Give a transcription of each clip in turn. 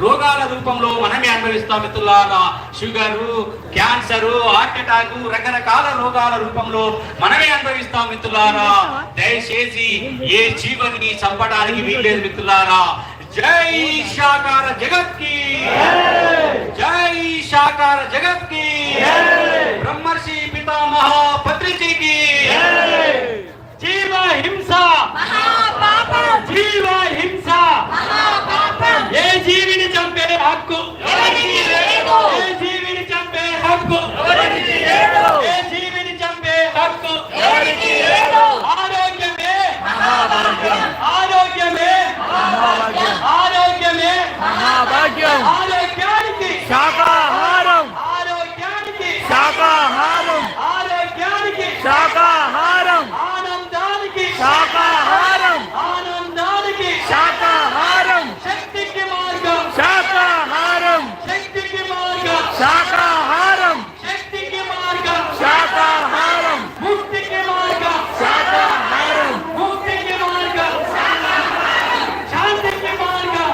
రోగాల రూపంలో మనమే అనుభవిస్తాం మిత్రులారా. షుగరు క్యాన్సరు హార్ట్ అటాక్ రకరకాల రోగాల రూపంలో మనమే అనుభవిస్తాం మిత్రులారా. దయచేసి ఏ జీవని చంపడానికి వీల్లేదు మిత్రులారా. జై శాకార జగత్కి. జై శాకార జగత్కి. బ్రహ్మర్షి పితామహ పత్రిజీకి హింస మహాపాపం జీవ హింస మహాపాపం ఏ జీవిని చంపే హక్కు ఎవరికీ లేదు. ఏ జీవిని చంపే హక్కు ఎవరికీ లేదు. ఏ జీవిని చంపే హక్కు ఎవరికీ లేదు. ఆరోగ్యమే మహాభాగ్యం ఆరోగ్యమే మహాభాగ్యం ఆరోగ్యమే మహాభాగ్యం ఆరోగ్యానికి శాకాహారం ఆరోగ్యానికి శాకాహారం ఆరోగ్యానికి శాకాహారం ఆనందానికి శాకాహారం ఆనందానికి శాకాహారం శక్తికి మార్గం శాకాహారం శక్తికి మార్గం శాకాహారం శక్తికి మార్గం శాకాహారం ముక్తికి మార్గం శాకాహారం ముక్తికి మార్గం శాంతికి మార్గం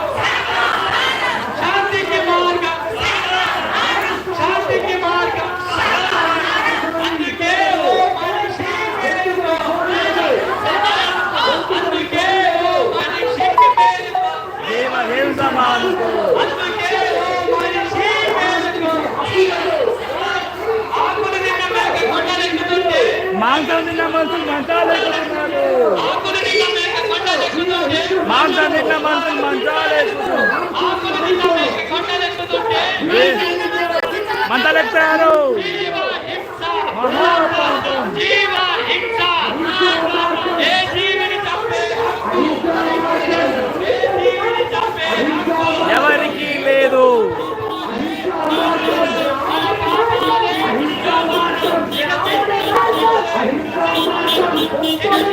శాంతికి మార్గం శాంతికి మార్గం అందుకే ఓ మనిషి మేలుకో. అందుకే ఓ మనిషికి మేలుకో. జీవ హింస మానుకో అందుకే ఓ మనిషి మేలుకో. ఆకులు తిన్న మేక కొండలెక్కుతుంటే తిన్న మనుషులు మంచాలు ఎక్కుతున్నారు ఆకులు తిన్న మేక కొండలెక్కుతుంటే మాంసం తిన్న మనుషులు మంచాలు ఎక్కుతున్నారు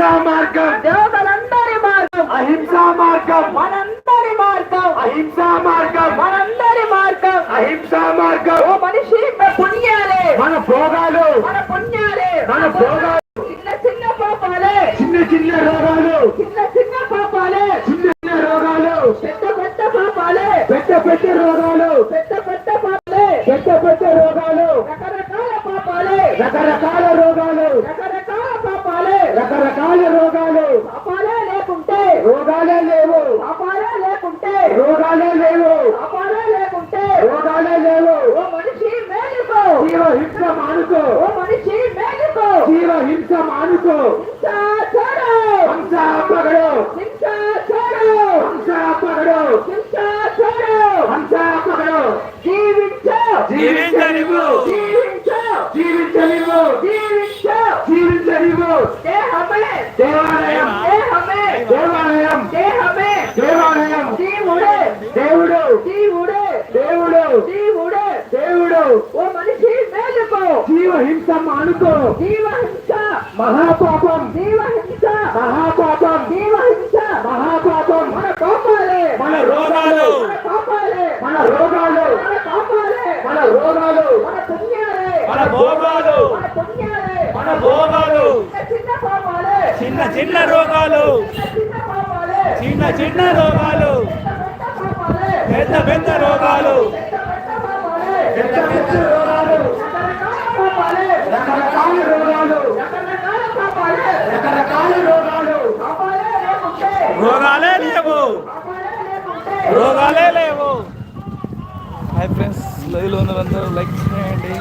అహింసా మార్గం. దేవతలందరి మార్గం. అహింసా మార్గం. మనందరి మార్గం. అహింసా మార్గం. మనందరి మార్గం. అహింసా మార్గం. ఓ మనిషి మన పుణ్యాలే. మన భోగాలు. మన పుణ్యాలే. మన భోగాలు. చిన్న చిన్న పాపాలే. చిన్న చిన్న రోగాలు. చిన్న చిన్న పాపాలే. చిన్న చిన్న రోగాలు. పెద్ద పెద్ద పాపాలే. పెద్ద పెద్ద రోగాలు. పెద్ద పెద్ద పాపాలే. పెద్ద పెద్ద రోగాలు. రకరకాల పాపాలే. రకరకాల రోగాలు. రకరకాల రోగాలు. పాపాలే లేకుంటే. రోగాలే లేవు. పాపాలే లేకుంటే. రోగాలే లేవు. పాపాలే లేకుంటే. రోగాలే లేవు. ఓ మనిషి మేలుకో. జీవ హింస మానుకో. ఓ మనిషి మేలుకో. జీవ హింస మానుకో. ఓ మనిషి మేలుకో. జీవ హింస మానుకో. జీవ హింస మహాపాపం. జీవ హింస మహాపాపం. జీవ హింస మహాపాపం. మన పాపాలే మన రోగాలు. మన పాపాలే మన రోగాలు. మన పాపాలే మన రోగాలు. మన పుణ్యాలే. మన భోగాలు. మన పుణ్యాలే. మన భోగాలు. చిన్న చిన్న పాపాలే. చిన్న చిన్న రోగాలు. చిన్న చిన్న రోగాలు. పెద్ద పెద్ద రోగాలు. రకరకాల రోగాలు రకరకాల పాపాలే రకరకాల రోగాలు పాపాలే లేకుంటే రోగాలే లేవు పాపాలే లేకుంటే రోగాలే లేవు హాయ్ ఫ్రెండ్స్ లైవ్లో ఉన్నదందరూ లైక్ చేయండి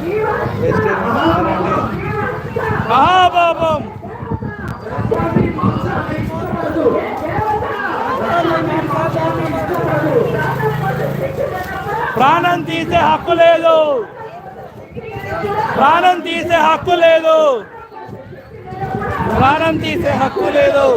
వెజిటేరియన్ మారండి మహాపాపం ప్రాణం తీసే హక్కు లేదు. ప్రాణం తీసే హక్కు లేదు. ప్రాణం తీసే హక్కు లేదు.